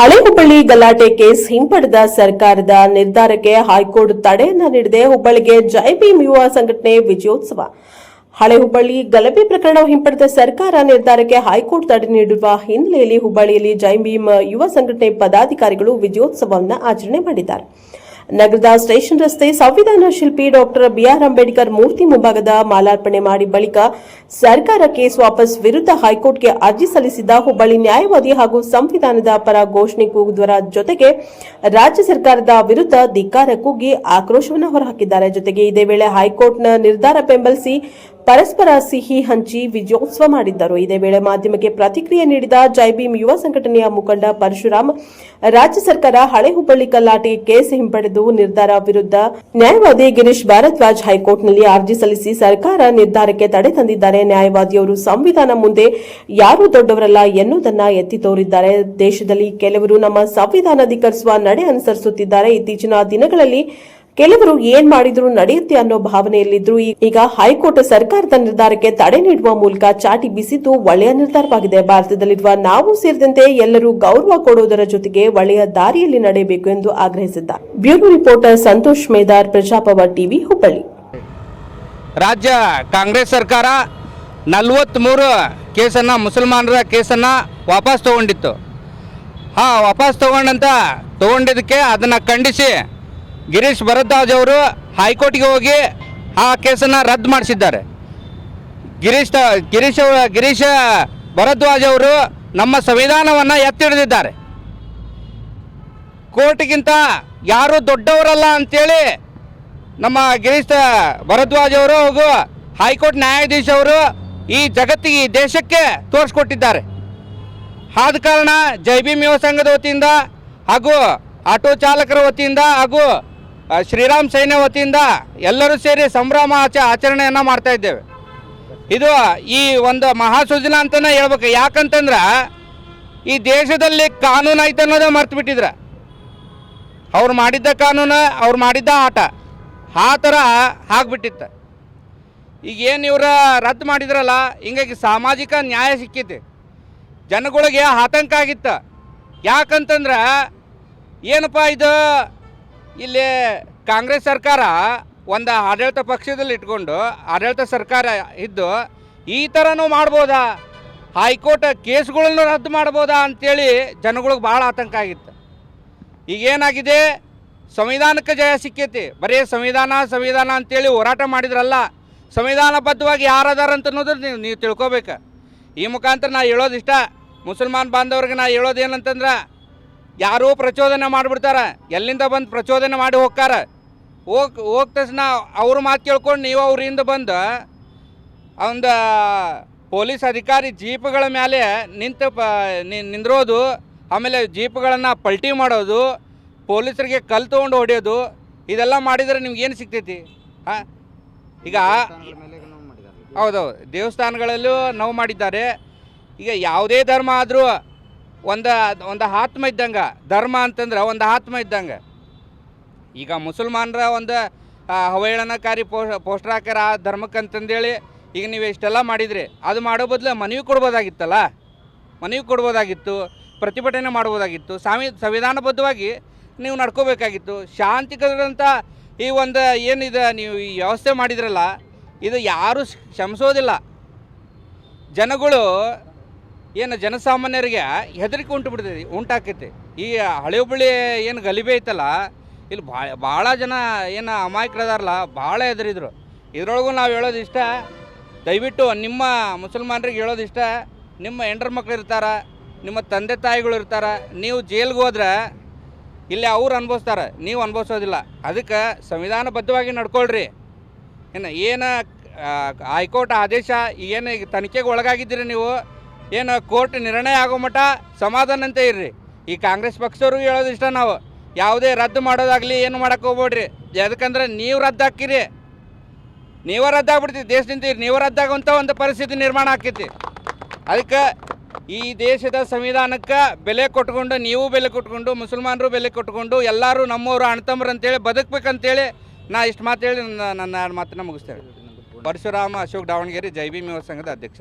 ಹಳೆ ಹುಬ್ಬಳ್ಳಿ ಗಲಾಟೆ ಕೇಸ್ ಹಿಂಪಡೆದ ಸರ್ಕಾರದ ನಿರ್ಧಾರಕ್ಕೆ ಹೈಕೋರ್ಟ್ ತಡೆಯನ್ನ ನೀಡಿದೆ. ಹುಬ್ಬಳ್ಳಿಗೆ ಜೈ ಭೀಮ್ ಯುವ ಸಂಘಟನೆ ವಿಜಯೋತ್ಸವ. ಹಳೆ ಹುಬ್ಬಳ್ಳಿ ಗಲಭೆ ಪ್ರಕರಣ ಹಿಂಪಡೆದ ಸರ್ಕಾರ ನಿರ್ಧಾರಕ್ಕೆ ಹೈಕೋರ್ಟ್ ತಡೆ ನೀಡಿರುವ ಹಿನ್ನೆಲೆಯಲ್ಲಿ ಹುಬ್ಬಳ್ಳಿಯಲ್ಲಿ ಜೈ ಭೀಮ್ ಯುವ ಸಂಘಟನೆ ಪದಾಧಿಕಾರಿಗಳು ವಿಜಯೋತ್ಸವವನ್ನು ಆಚರಣೆ ಮಾಡಿದ್ದಾರೆ. ನಗರದ ಸ್ಟೇಷನ್ ರಸ್ತೆ ಸಂವಿಧಾನ ಶಿಲ್ಪಿ ಡಾಕ್ಟರ್ ಬಿಆರ್ ಅಂಬೇಡ್ಕರ್ ಮೂರ್ತಿ ಮುಂಭಾಗದ ಮಾಲಾರ್ಪಣೆ ಮಾಡಿ ಬಳಿಕ ಸರ್ಕಾರ ಕೇಸ್ ವಾಪಸ್ ವಿರುದ್ಧ ಹೈಕೋರ್ಟ್ಗೆ ಅರ್ಜಿ ಸಲ್ಲಿಸಿದ್ದ ಹುಬ್ಬಳ್ಳಿ ನ್ಯಾಯವಾದಿ ಹಾಗೂ ಸಂವಿಧಾನದ ಪರ ಘೋಷಣೆ ಕೂಗುವುದರ ಜೊತೆಗೆ ರಾಜ್ಯ ಸರ್ಕಾರದ ವಿರುದ್ಧ ಧಿಕ್ಕಾರ ಕೂಗಿ ಆಕ್ರೋಶವನ್ನು ಹೊರಹಾಕಿದ್ದಾರೆ. ಜೊತೆಗೆ ಇದೇ ವೇಳೆ ಹೈಕೋರ್ಟ್ನ ನಿರ್ಧಾರ ಬೆಂಬಲಿಸಿ ಪರಸ್ಪರ ಸಿಹಿ ಹಂಚಿ ವಿಜಯೋತ್ಸವ ಮಾಡಿದ್ದರು. ಇದೇ ವೇಳೆ ಮಾಧ್ಯಮಕ್ಕೆ ಪ್ರತಿಕ್ರಿಯೆ ನೀಡಿದ ಜೈಭೀಮ್ ಯುವ ಸಂಘಟನೆಯ ಮುಖಂಡ ಪರಶುರಾಮ್, ರಾಜ್ಯ ಸರ್ಕಾರ ಹಳೆ ಹುಬ್ಬಳ್ಳಿ ಕಲ್ಲಾಟಿಗೆ ಕೇಸ್ ಹಿಂಪಡೆದು ನಿರ್ಧಾರ ವಿರುದ್ಧ ನ್ಯಾಯವಾದಿ ಗಿರೀಶ್ ಭಾರದ್ವಾಜ್ ಹೈಕೋರ್ಟ್ನಲ್ಲಿ ಅರ್ಜಿ ಸಲ್ಲಿಸಿ ಸರ್ಕಾರ ನಿರ್ಧಾರಕ್ಕೆ ತಡೆ ತಂದಿದ್ದಾರೆ. ನ್ಯಾಯವಾದಿಯವರು ಸಂವಿಧಾನ ಮುಂದೆ ಯಾರೂ ದೊಡ್ಡವರಲ್ಲ ಎನ್ನುವುದನ್ನ ಎತ್ತಿ ತೋರಿದ್ದಾರೆ. ದೇಶದಲ್ಲಿ ಕೆಲವರು ನಮ್ಮ ಸಂವಿಧಾನ ಅಧಿಕರಿಸುವ ನಡೆ ಅನುಸರಿಸುತ್ತಿದ್ದಾರೆ. ಇತ್ತೀಚಿನ ದಿನಗಳಲ್ಲಿ ಕೆಲವರು ಏನ್ ಮಾಡಿದ್ರು ನಡೆಯುತ್ತೆ ಅನ್ನೋ ಭಾವನೆಯಲ್ಲಿದ್ರು ಈಗ ಹೈಕೋರ್ಟ್ ಸರ್ಕಾರದ ನಿರ್ಧಾರಕ್ಕೆ ತಡೆ ನೀಡುವ ಮೂಲಕ ಚಾಟಿ ಬಿಸಿದ್ದು ಒಳ್ಳೆಯ ನಿರ್ಧಾರವಾಗಿದೆ. ಭಾರತದಲ್ಲಿರುವ ನಾವು ಸೇರಿದಂತೆ ಎಲ್ಲರೂ ಗೌರವ ಕೊಡುವುದರ ಜೊತೆಗೆ ಒಳ್ಳೆಯ ದಾರಿಯಲ್ಲಿ ನಡೆಯಬೇಕು ಎಂದು ಆಗ್ರಹಿಸಿದ್ದ ಬ್ಯೂರೋ ರಿಪೋರ್ಟರ್ ಸಂತೋಷ್ ಮೇದಾರ್ ಪ್ರಜಾಪವ ಟಿವಿ ಹುಬ್ಬಳ್ಳಿ. ರಾಜ್ಯ ಕಾಂಗ್ರೆಸ್ ಸರ್ಕಾರ ನಲ್ವತ್ತ್ಮೂರು ಕೇಸನ್ನು, ಮುಸಲ್ಮಾನರ ಕೇಸನ್ನು ವಾಪಸ್ ತಗೊಂಡಿತ್ತು. ಹಾಂ, ವಾಪಸ್ ತಗೊಂಡಂತ ತಗೊಂಡಿದ್ದಕ್ಕೆ ಅದನ್ನು ಖಂಡಿಸಿ ಗಿರೀಶ್ ಭರದ್ವಾಜ್ ಅವರು ಹೈಕೋರ್ಟ್ಗೆ ಹೋಗಿ ಆ ಕೇಸನ್ನು ರದ್ದು ಮಾಡಿಸಿದ್ದಾರೆ. ಗಿರೀಶ್ ಗಿರೀಶ್ ಗಿರೀಶ ಭರದ್ವಾಜ್ ಅವರು ನಮ್ಮ ಸಂವಿಧಾನವನ್ನು ಎತ್ತಿ ಹಿಡಿದಿದ್ದಾರೆ ಕೋರ್ಟ್ಗಿಂತ ಯಾರು ದೊಡ್ಡವರಲ್ಲ ಅಂಥೇಳಿ ನಮ್ಮ ಗಿರೀಶ್ ಭರದ್ವಾಜ್ ಅವರು ಹಾಗೂ ಹೈಕೋರ್ಟ್ ನ್ಯಾಯಾಧೀಶ ಅವರು ಈ ಜಗತ್ತಿಗೆ, ಈ ದೇಶಕ್ಕೆ ತೋರಿಸ್ಕೊಟ್ಟಿದ್ದಾರೆ. ಆದ ಕಾರಣ ಜೈ ಭೀಮ್ ಯುವ ಸಂಘದ ವತಿಯಿಂದ ಹಾಗೂ ಆಟೋ ಚಾಲಕರ ವತಿಯಿಂದ ಹಾಗೂ ಶ್ರೀರಾಮ್ ಸೈನ್ಯ ವತಿಯಿಂದ ಎಲ್ಲರೂ ಸೇರಿ ಸಂಭ್ರಮ ಆಚ, ಆಚರಣೆಯನ್ನು ಮಾಡ್ತಾ ಇದ್ದೇವೆ. ಇದು ಈ ಒಂದು ಮಹಾಸುಜನ ಅಂತಲೇ ಹೇಳ್ಬೇಕು. ಯಾಕಂತಂದ್ರೆ ಈ ದೇಶದಲ್ಲಿ ಕಾನೂನು ಐತೆ ಅನ್ನೋದೇ ಮರ್ತು ಬಿಟ್ಟಿದ್ರ ಅವ್ರು ಮಾಡಿದ್ದ ಕಾನೂನು, ಅವ್ರು ಮಾಡಿದ್ದ ಆಟ ಆ ಥರ ಆಗ್ಬಿಟ್ಟಿತ್ತು. ಈಗ ಏನು ಇವ್ರ ರದ್ದು ಮಾಡಿದ್ರಲ್ಲ, ಹಿಂಗಾಗಿ ಸಾಮಾಜಿಕ ನ್ಯಾಯ ಸಿಕ್ಕಿತ್ತು ಜನಗಳಿಗೆ ಆತಂಕ ಆಗಿತ್ತು. ಯಾಕಂತಂದ್ರೆ ಏನಪ್ಪ ಇದು ಇಲ್ಲಿ ಕಾಂಗ್ರೆಸ್ ಸರ್ಕಾರ ಒಂದು ಆಡಳಿತ ಪಕ್ಷದಲ್ಲಿ ಇಟ್ಕೊಂಡು ಆಡಳಿತ ಸರ್ಕಾರ ಇದ್ದು ಈ ಥರನೂ ಮಾಡ್ಬೋದಾ? ಹೈಕೋರ್ಟ್ ಕೇಸ್ಗಳನ್ನು ರದ್ದು ಮಾಡ್ಬೋದಾ ಅಂತೇಳಿ ಜನಗಳಿಗೆ ಭಾಳ ಆತಂಕ ಆಗಿತ್ತು. ಈಗೇನಾಗಿದೆ ಸಂವಿಧಾನಕ್ಕೆ ಜಯ ಸಿಕ್ಕೈತಿ. ಬರೀ ಸಂವಿಧಾನ ಸಂವಿಧಾನ ಅಂತೇಳಿ ಹೋರಾಟ ಮಾಡಿದ್ರಲ್ಲ, ಸಂವಿಧಾನಬದ್ಧವಾಗಿ ಯಾರದಾರ ಅಂತ ಅನ್ನೋದು ನೀವು ನೀವು ತಿಳ್ಕೊಬೇಕು. ಈ ಮುಖಾಂತರ ನಾ ಹೇಳೋದಿಷ್ಟ. ಮುಸಲ್ಮಾನ್ ಬಾಂಧವ್ರಿಗೆ ನಾ ಹೇಳೋದು ಏನಂತಂದ್ರೆ ಯಾರೂ ಪ್ರಚೋದನೆ ಮಾಡಿಬಿಡ್ತಾರೆ. ಎಲ್ಲಿಂದ ಬಂದು ಪ್ರಚೋದನೆ ಮಾಡಿ ಹೋಗ್ತಾರ? ಹೋಗ್ ಹೋದ ತಕ್ಷಣ ಅವ್ರ ಮಾತು ಕೇಳ್ಕೊಂಡು ನೀವು ಅವರಿಂದ ಬಂದು ಒಂದು ಪೊಲೀಸ್ ಅಧಿಕಾರಿ ಜೀಪ್ಗಳ ಮೇಲೆ ನಿಂತು ಪ ನಿಂದಿರೋದು ನಿಂದ್ರೋದು, ಆಮೇಲೆ ಜೀಪ್ಗಳನ್ನು ಪಲ್ಟಿ ಮಾಡೋದು, ಪೊಲೀಸರಿಗೆ ಕಲ್ ತೊಗೊಂಡು ಹೊಡೆಯೋದು, ಇದೆಲ್ಲ ಮಾಡಿದರೆ ನಿಮ್ಗೆ ಏನು ಸಿಗ್ತೈತಿ? ಹಾಂ? ಈಗ ಹೌದೌದು, ದೇವಸ್ಥಾನಗಳಲ್ಲೂ ನೋವು ಮಾಡಿದ್ದಾರೆ. ಈಗ ಯಾವುದೇ ಧರ್ಮ ಆದರೂ ಒಂದು ಒಂದು ಆತ್ಮ ಇದ್ದಂಗೆ, ಧರ್ಮ ಅಂತಂದ್ರೆ ಒಂದು ಆತ್ಮ ಇದ್ದಂಗೆ. ಈಗ ಮುಸಲ್ಮಾನರ ಒಂದು ಅವಹೇಳನಕಾರಿ ಪೋಸ್ಟರ್ ಹಾಕ್ಯಾರ ಆ ಧರ್ಮಕ್ಕೆ ಅಂತಂದೇಳಿ, ಈಗ ನೀವು ಇಷ್ಟೆಲ್ಲ ಮಾಡಿದ್ರಿ, ಅದು ಮಾಡೋ ಬದಲು ಮನವಿ ಕೊಡ್ಬೋದಾಗಿತ್ತಲ್ಲ? ಮನವಿ ಕೊಡ್ಬೋದಾಗಿತ್ತು, ಪ್ರತಿಭಟನೆ ಮಾಡ್ಬೋದಾಗಿತ್ತು, ಸಾಮಿ, ಸಂವಿಧಾನಬದ್ಧವಾಗಿ ನೀವು ನಡ್ಕೋಬೇಕಾಗಿತ್ತು. ಶಾಂತಿಕರಂಥ ಈ ಒಂದು ಏನಿದೆ ನೀವು ಈ ವ್ಯವಸ್ಥೆ ಮಾಡಿದ್ರಲ್ಲ, ಇದು ಯಾರೂ ಕ್ಷಮಿಸೋದಿಲ್ಲ ಜನಗಳು ಏನು ಜನಸಾಮಾನ್ಯರಿಗೆ ಹೆದರಿಕೆ ಉಂಟು ಬಿಡ್ತೈತಿ ಉಂಟಾಕೈತಿ. ಈ ಹಳೆ ಹುಬ್ಬಳ್ಳಿ ಏನು ಗಲಿಬೆ ಐತಲ್ಲ, ಇಲ್ಲಿ ಭಾಳ ಭಾಳ ಜನ ಏನು ಅಮಾಯಕರದಾರಲ್ಲ ಭಾಳ ಹೆದರಿದ್ರು. ಇದ್ರೊಳಗೂ ನಾವು ಹೇಳೋದು ಇಷ್ಟ, ದಯವಿಟ್ಟು ನಿಮ್ಮ ಮುಸಲ್ಮಾನರಿಗೆ ಹೇಳೋದು ಇಷ್ಟ, ನಿಮ್ಮ ಹೆಂಡ್ರ ಮಕ್ಳು ಇರ್ತಾರ, ನಿಮ್ಮ ತಂದೆ ತಾಯಿಗಳು ಇರ್ತಾರ, ನೀವು ಜೈಲ್ಗೆ ಹೋದ್ರೆ ಇಲ್ಲಿ ಅವ್ರು ಅನುಭವಿಸ್ತಾರೆ, ನೀವು ಅನುಭವಿಸೋದಿಲ್ಲ. ಅದಕ್ಕೆ ಸಂವಿಧಾನಬದ್ಧವಾಗಿ ನಡ್ಕೊಳ್ರಿ. ಏನು ಏನು ಹೈಕೋರ್ಟ್ ಆದೇಶ ಈಗ ತನಿಖೆಗೆ ಒಳಗಾಗಿದ್ದೀರಿ ನೀವು ಏನು ಕೋರ್ಟ್ ನಿರ್ಣಯ ಆಗೋ ಮಟ್ಟ ಸಮಾಧಾನಂತ ಇರ್ರಿ. ಈ ಕಾಂಗ್ರೆಸ್ ಪಕ್ಷದವ್ರಿಗೆ ಹೇಳೋದು ಇಷ್ಟ ನಾವು. ಯಾವುದೇ ರದ್ದು ಮಾಡೋದಾಗಲಿ ಏನು ಮಾಡೋಕೆ ಹೋಗ್ಬೇಡ್ರಿ. ಯಾಕಂದ್ರೆ ನೀವು ರದ್ದು ಹಾಕಿರಿ ನೀವೇ ರದ್ದಾಗ್ಬಿಡ್ತೀವಿ ದೇಶದಿಂದ ನೀವು ರದ್ದಾಗುವಂಥ ಒಂದು ಪರಿಸ್ಥಿತಿ ನಿರ್ಮಾಣ ಆಕೈತಿ. ಅದಕ್ಕೆ ಈ ದೇಶದ ಸಂವಿಧಾನಕ್ಕೆ ಬೆಲೆ ಕೊಟ್ಕೊಂಡು, ನೀವು ಬೆಲೆ ಕೊಟ್ಕೊಂಡು, ಮುಸಲ್ಮಾನರು ಬೆಲೆ ಕೊಟ್ಕೊಂಡು, ಎಲ್ಲರೂ ನಮ್ಮವರು ಅಣ್ತಂಬ್ರು ಅಂತೇಳಿ ಬದುಕಬೇಕಂತೇಳಿ ನಾ ಇಷ್ಟು ಮಾತು ಹೇಳಿ ನನ್ನ ಮಾತನ್ನ ಮುಗಿಸ್ತೇನೆ. ಪರಶುರಾಮ ಅಶೋಕ್ ದಾವಣಗೆರೆ ಜೈ ಭೀಮ್ ಯುವ ಸಂಘದ ಅಧ್ಯಕ್ಷ